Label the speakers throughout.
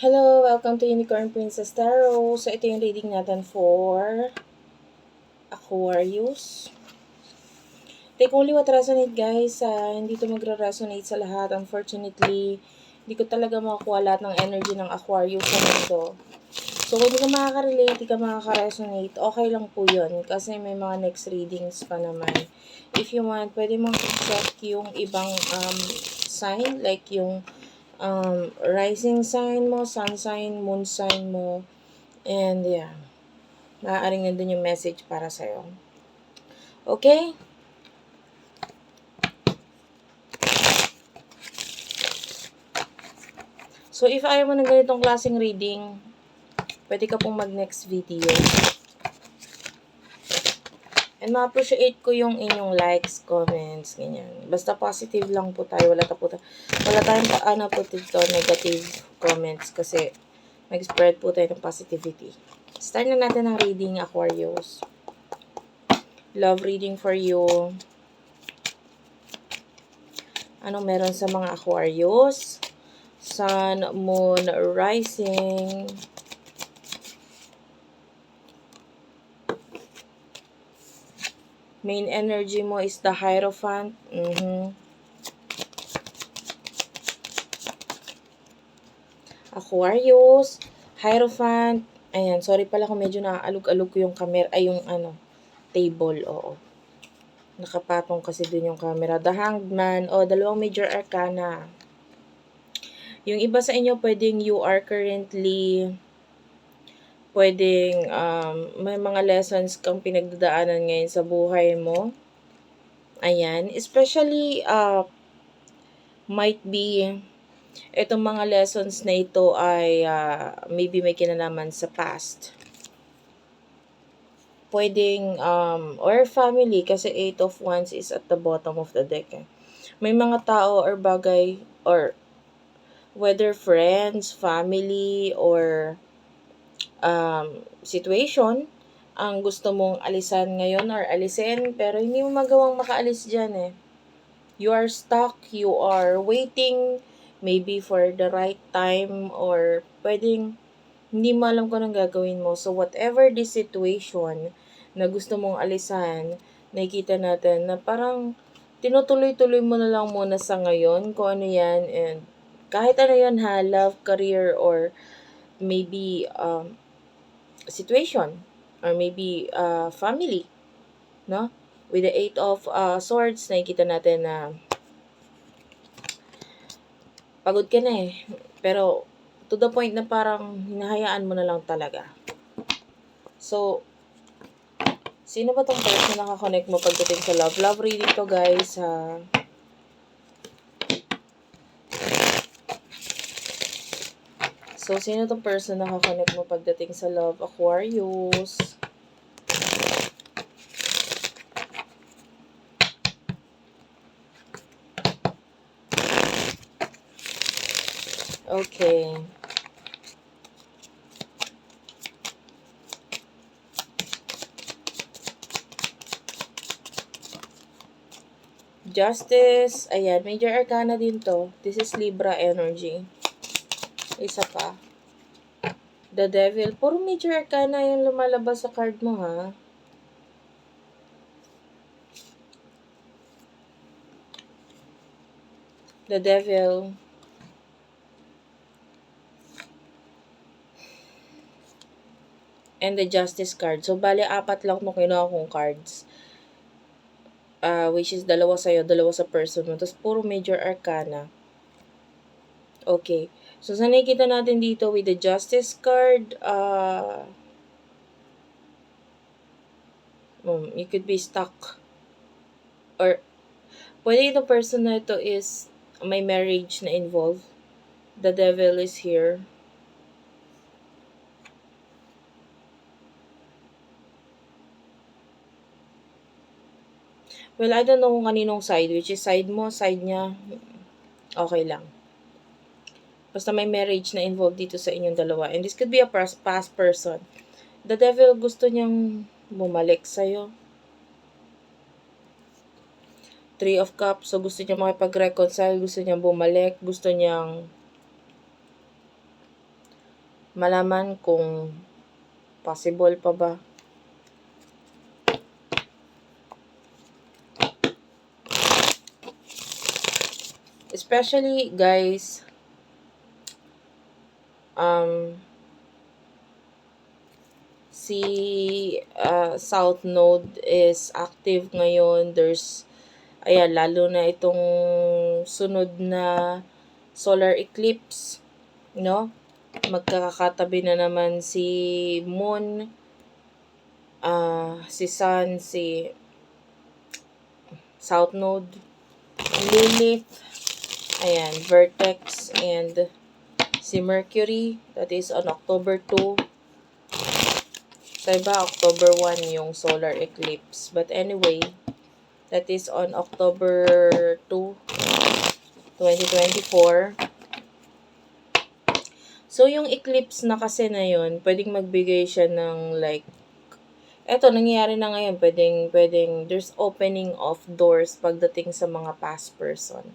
Speaker 1: Hello, welcome to Unicorn Princess Tarot. So, ito yung reading natin for Aquarius. Take only what resonate, guys. Uh, hindi to magre-resonate sa lahat. Unfortunately, hindi ko talaga makakuha lahat ng energy ng Aquarius sa mundo. So, kung hindi ka makaka-relate, hindi ka makaka-resonate, okay lang po yun. Kasi may mga next readings pa naman. If you want, pwede mo check yung ibang um, sign, like yung um, rising sign mo, sun sign, moon sign mo, and yeah, maaaring nandun yung message para sa'yo. Okay? So, if ayaw mo ng ganitong klaseng reading, pwede ka pong mag-next video. And ma-appreciate ko yung inyong likes, comments, ganyan. Basta positive lang po tayo. Wala, ta po ta wala tayong paano po dito negative comments kasi mag-spread po tayo ng positivity. Start na natin ang reading, Aquarius. Love reading for you. Ano meron sa mga Aquarius? Sun, Moon, Rising. Main energy mo is the Hierophant. Mm-hmm. Aquarius, Hierophant. Ayan, sorry pala kung medyo naaalog-alog ko yung camera, ay yung ano, table, oo. Nakapatong kasi dun yung camera. The Hanged o oh, dalawang major arcana. Yung iba sa inyo, pwedeng you are currently pwedeng um, may mga lessons kang pinagdadaanan ngayon sa buhay mo. Ayan. Especially, uh, might be, itong mga lessons na ito ay uh, maybe may kinalaman sa past. Pwedeng, um, or family, kasi eight of wands is at the bottom of the deck. Eh. May mga tao or bagay, or whether friends, family, or um, situation ang gusto mong alisan ngayon or alisin, pero hindi mo magawang makaalis dyan eh. You are stuck, you are waiting, maybe for the right time, or pwedeng hindi mo alam kung anong gagawin mo. So, whatever the situation na gusto mong alisan, nakikita natin na parang tinutuloy-tuloy mo na lang muna sa ngayon kung ano yan. And kahit ano yan ha, love, career, or maybe um, situation or maybe uh, family no? With the eight of uh, swords nakikita natin na pagod ka na eh. Pero to the point na parang hinahayaan mo na lang talaga. So sino ba tong person na nakakonect mo pagdating sa love? Love reading to guys uh, So, sino tong person na kakonect mo pagdating sa love? Aquarius. Okay. Justice. Ayan, major arcana din to. This is Libra energy. Isa pa. The Devil. Puro major arcana yung lumalabas sa card mo, ha? The Devil. And the Justice card. So, bali, apat lang no kinuha kong cards. Uh, which is dalawa sa'yo, dalawa sa person mo. Tapos, puro major arcana. Okay. So, sa nakikita natin dito with the justice card, uh, um, you could be stuck. Or, pwede itong person na ito is may marriage na involved. The devil is here. Well, I don't know kung kaninong side, which is side mo, side niya, okay lang. Basta may marriage na involved dito sa inyong dalawa. And this could be a past person. The devil gusto niyang bumalik sa'yo. Three of Cups. So, gusto niya makipag-reconcile. Gusto niyang bumalik. Gusto niyang malaman kung possible pa ba. Especially, guys, um, si uh, South Node is active ngayon. There's, ayan, lalo na itong sunod na solar eclipse, no? Magkakatabi na naman si Moon, uh, si Sun, si South Node, Lilith, ayan, Vertex, and si Mercury, that is on October 2. Sa iba, October 1 yung solar eclipse. But anyway, that is on October 2, 2024. So, yung eclipse na kasi na yun, pwedeng magbigay siya ng like, eto, nangyayari na ngayon, pwedeng, pwedeng, there's opening of doors pagdating sa mga past person.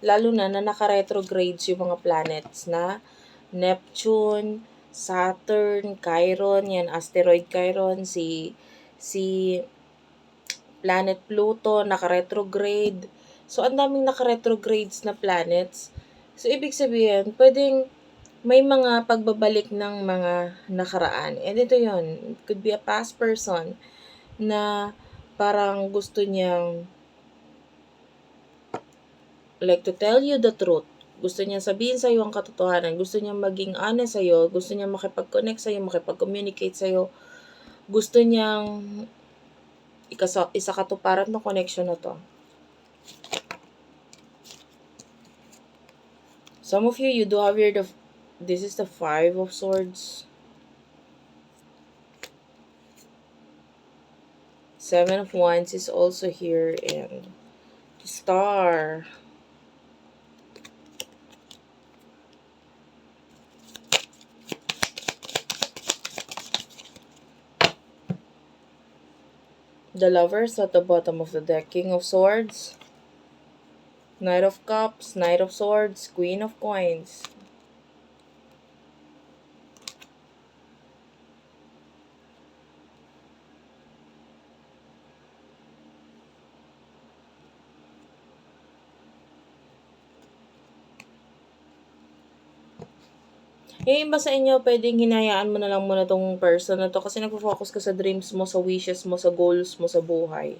Speaker 1: Lalo na na naka-retrogrades yung mga planets na Neptune, Saturn, Chiron, yan, asteroid Chiron, si, si planet Pluto, naka-retrograde. So, ang daming naka-retrogrades na planets. So, ibig sabihin, pwedeng may mga pagbabalik ng mga nakaraan. And ito yon could be a past person na parang gusto niyang like to tell you the truth. Gusto niya sabihin sa iyo ang katotohanan. Gusto niya maging honest sa iyo. Gusto niya makipag-connect sa iyo, makipag-communicate sa iyo. Gusto niyang ikasa, isa katuparan ng connection na to. Some of you, you do have your, this is the five of swords. Seven of Wands is also here and star. The lovers at the bottom of the deck. King of Swords. Knight of Cups. Knight of Swords. Queen of Coins. Yung iba sa inyo, pwedeng hinayaan mo na lang muna tong person na to kasi nagpo-focus ka sa dreams mo, sa wishes mo, sa goals mo sa buhay.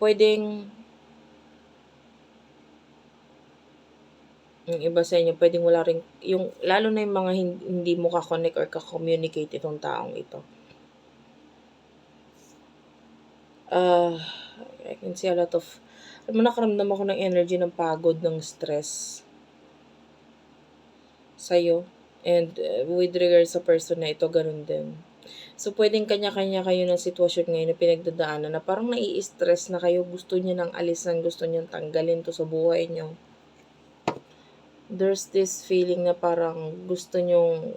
Speaker 1: Pwedeng yung iba sa inyo, pwedeng wala rin, yung, lalo na yung mga hindi, hindi mo ka-connect or ka-communicate itong taong ito. Uh, I can see a lot of, alam mo, nakaramdam ako ng energy ng pagod, ng stress sa'yo. And uh, with regards sa person na ito, ganun din. So, pwedeng kanya-kanya kayo ng sitwasyon ngayon na pinagdadaanan na parang nai-stress na kayo, gusto niya ng alisan, gusto niya tanggalin to sa buhay niyo. There's this feeling na parang gusto niyo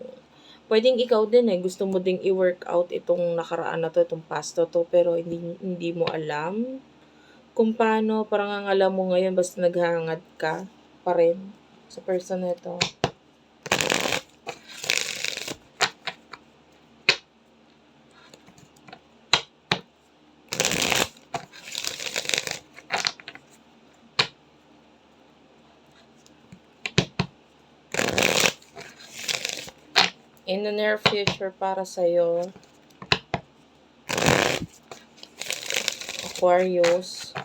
Speaker 1: pwedeng ikaw din eh, gusto mo ding i-work out itong nakaraan na to, itong past to, to pero hindi, hindi mo alam kung paano, parang ang alam mo ngayon, basta naghahangad ka pa rin sa person na ito. In the near future para sa'yo. Aquarius.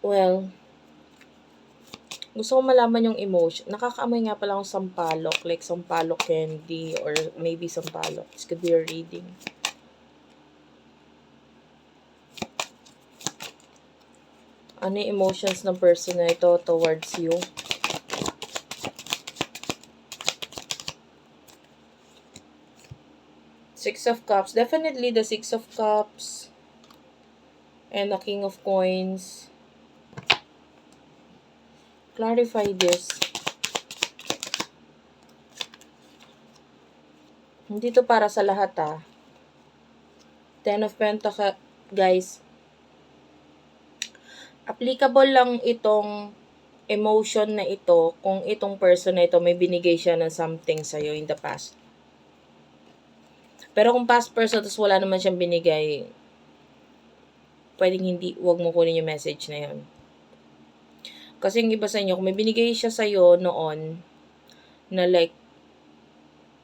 Speaker 1: Well, gusto ko malaman yung emotion. Nakakaamoy nga pala akong sampalok, like sampalok candy or maybe sampalok. This could be a reading. Ano yung emotions ng person na ito towards you? Six of Cups. Definitely the Six of Cups. And the King of Coins. Clarify this. Hindi to para sa lahat ah. Ten of Pentacles, guys. Applicable lang itong emotion na ito kung itong person na ito may binigay siya ng something sa'yo in the past. Pero kung past person, tapos wala naman siyang binigay, pwedeng hindi, wag mo kunin yung message na yun. Kasi yung iba sa inyo, kung may binigay siya sa'yo noon, na like,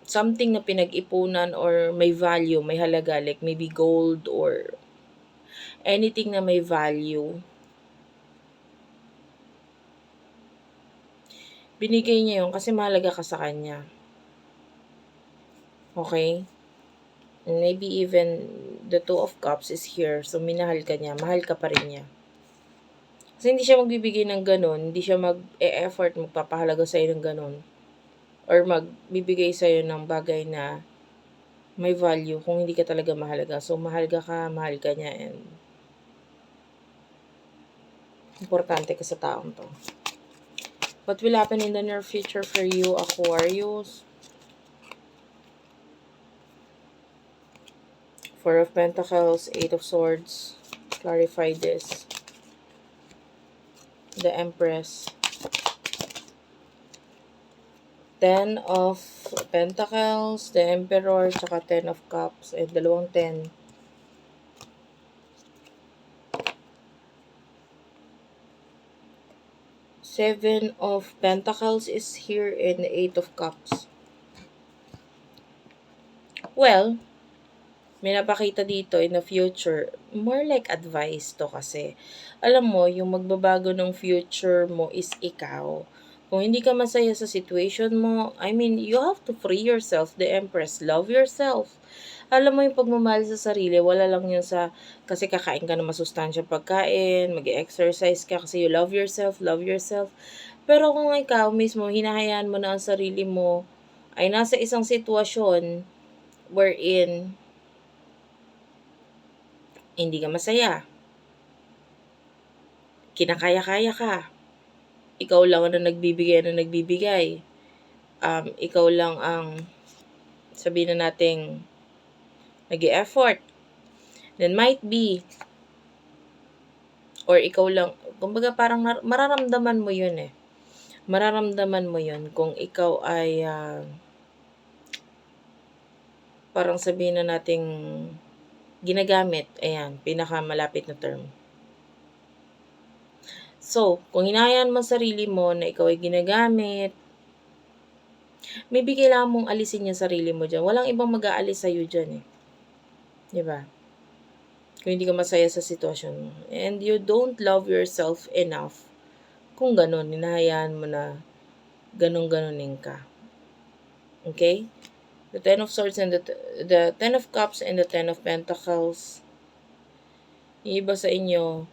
Speaker 1: something na pinag-ipunan or may value, may halaga, like maybe gold or anything na may value, binigay niya yun kasi mahalaga ka sa kanya. Okay? Maybe even the two of cups is here. So, minahal ka niya. Mahal ka pa rin niya. Kasi hindi siya magbibigay ng ganun. Hindi siya mag-e-effort, magpapahalaga sa'yo ng ganun. Or magbibigay sa'yo ng bagay na may value kung hindi ka talaga mahalaga. So, mahalaga ka, mahal ka niya, and importante ka sa taong to. What will happen in the near future for you, Aquarius? Four of Pentacles, Eight of Swords. Clarify this. The Empress. Ten of Pentacles, the Emperor, tsaka Ten of Cups, and dalawang ten. Seven of Pentacles is here and the Eight of Cups. Well, may napakita dito in the future, more like advice to kasi. Alam mo, yung magbabago ng future mo is ikaw. Kung hindi ka masaya sa situation mo, I mean, you have to free yourself, the Empress. Love yourself. Alam mo yung pagmamahal sa sarili, wala lang yun sa, kasi kakain ka ng masustansyang pagkain, mag-exercise ka kasi you love yourself, love yourself. Pero kung ikaw mismo, hinahayaan mo na ang sarili mo, ay nasa isang sitwasyon wherein hindi ka masaya. Kinakaya-kaya ka. Ikaw lang ang nagbibigay na nagbibigay. Um, ikaw lang ang sabihin na nating nag effort Then might be or ikaw lang, kumbaga parang mararamdaman mo yun eh. Mararamdaman mo yun kung ikaw ay uh, parang sabihin na nating ginagamit, ayan, pinakamalapit na term. So, kung hinayaan mo sarili mo na ikaw ay ginagamit, maybe kailangan mong alisin yung sarili mo dyan. Walang ibang mag-aalis sa'yo dyan eh. Ba? Kung hindi ka masaya sa sitwasyon mo. And you don't love yourself enough. Kung ganun, hinahayaan mo na ganun-ganunin ka. Okay? The Ten of Swords and the, the Ten of Cups and the Ten of Pentacles. Yung iba sa inyo,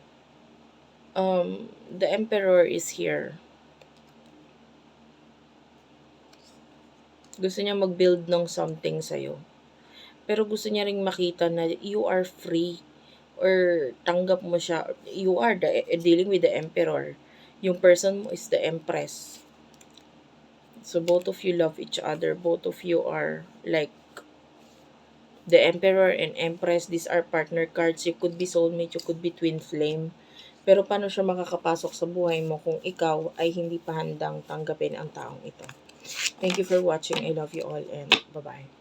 Speaker 1: um, the Emperor is here. Gusto niya mag-build ng something sa'yo. Pero gusto niya ring makita na you are free or tanggap mo siya. You are the, dealing with the emperor. Yung person mo is the empress. So both of you love each other. Both of you are like the emperor and empress. These are partner cards. You could be soulmate. You could be twin flame. Pero paano siya makakapasok sa buhay mo kung ikaw ay hindi pa handang tanggapin ang taong ito? Thank you for watching. I love you all and bye-bye.